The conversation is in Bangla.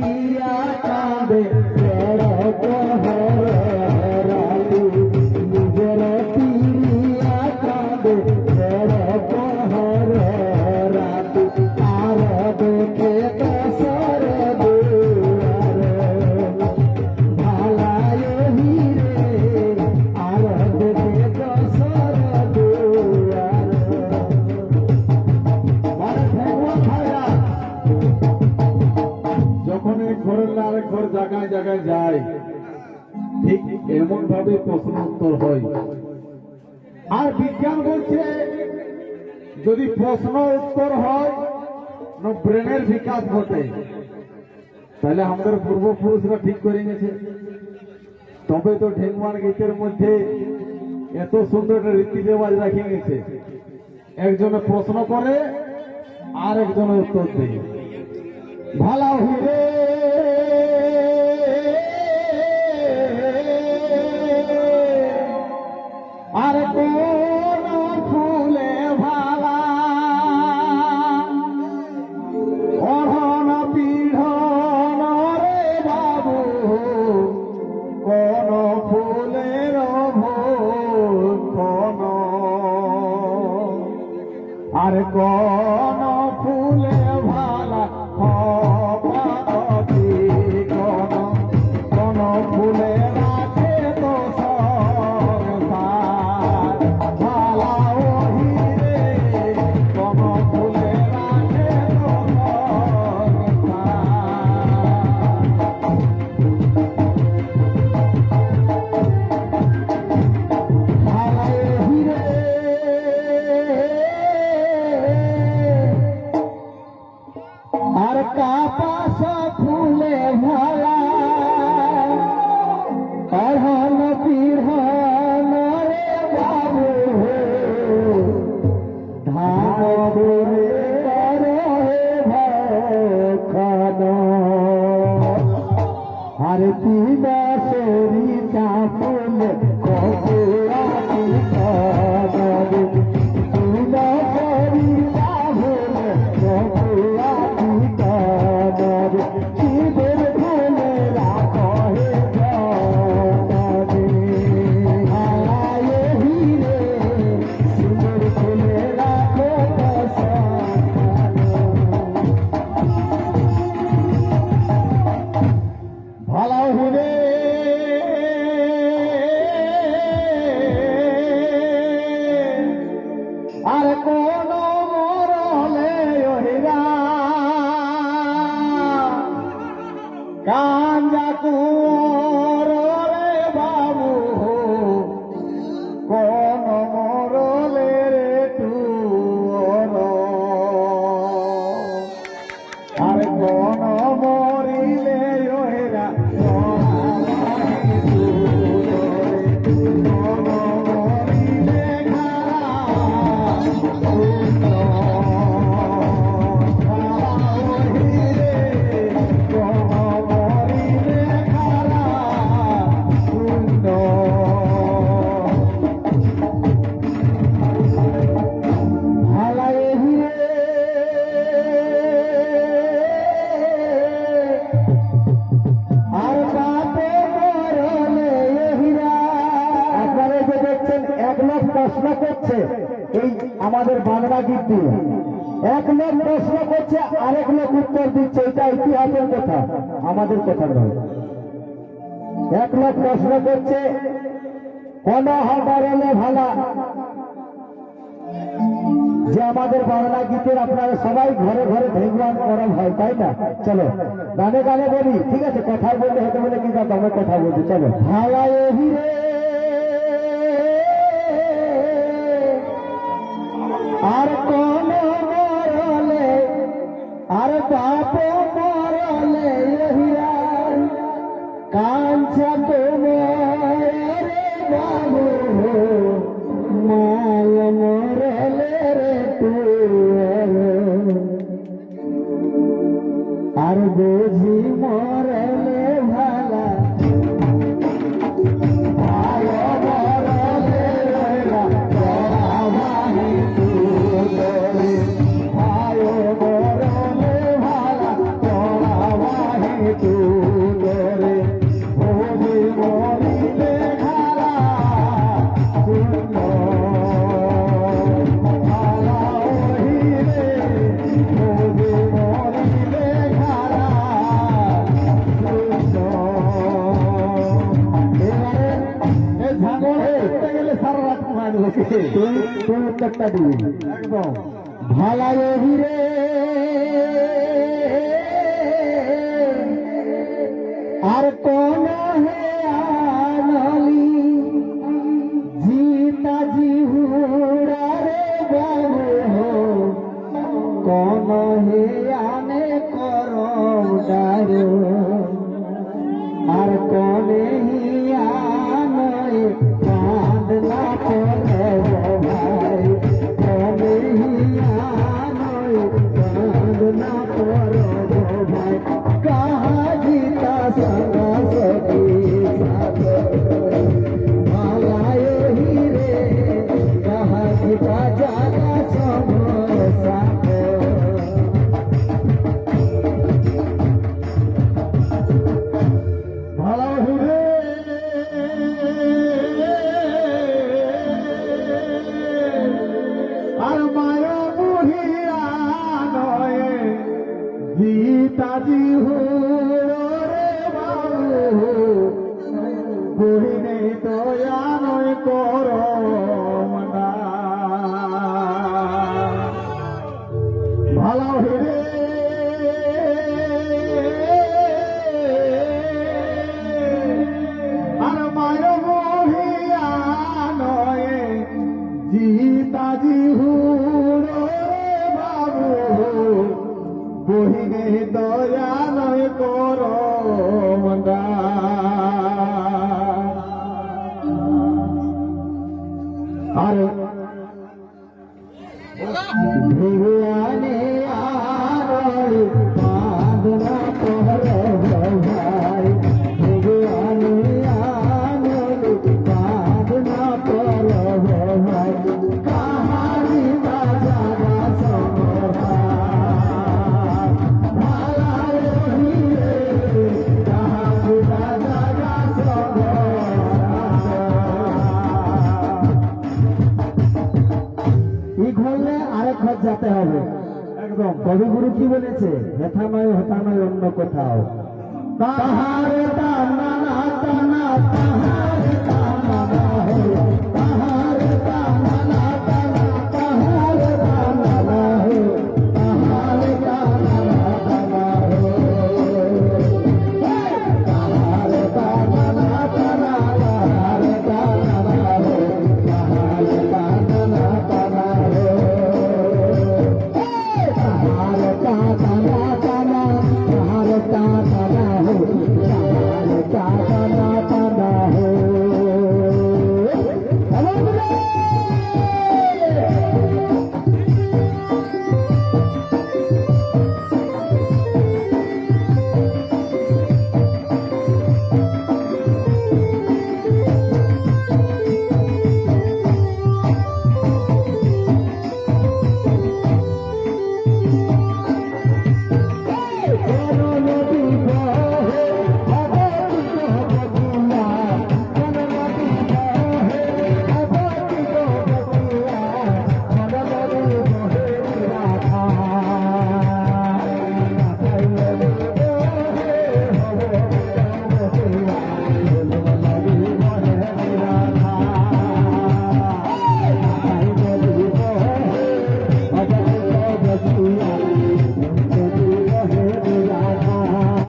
পিরিয়া কাঁদে এমন ভাবে প্রশ্ন উত্তর হয়। আর বিজ্ঞান বলছে, যদি প্রশ্ন উত্তর হয় ব্রেনের বিকাশ ঘটে। তাহলে আমাদের পূর্বপুরুষরা ঠিক করে গেছে তবে তো ঢেঙ্গুয়ার গীতের মধ্যে এত সুন্দর একটা রীতি রেওয়াজ রাখে গেছে একজনে প্রশ্ন করে আর একজনে উত্তর দেয়। ভালো হুরে। mulher. আর কোন মরলে ওহিরা কাঞ্জা কুরে বাংলা এক লোক প্রশ্ন করছে, আরেক লোক উত্তর দিচ্ছে, এটা ইতিহাসের কথা, আমাদের কথা নয়। এক লোক প্রশ্ন করছে, কোন হবারলে ভালা? যে আমাদের বাংলা গীতের আপনারা সবাই ঘরে ঘরে ঢেঙ্গান করম হয় তাই না? চলো, গানে গানে বলি, ঠিক আছে? কথা বলতে হতে বলে কিন্তু আমরা কথা বলছি চলো। হালায় হিরে আর উত্তরটা দিয়ে ভালা রবিরে আর কোন জিতা জিহুরা রে বাবু কোন হে আনে কর আর কোনে পালাও হেরে আর মায়ের মহিয়া নয় জিতাজি হুড়ো বাবু। বহিনে দয়া নয় করো মন্দা এরকম কবিগুরু কি বলেছে ব্যথাময় হতাময় অন্য কোথাও। তাহার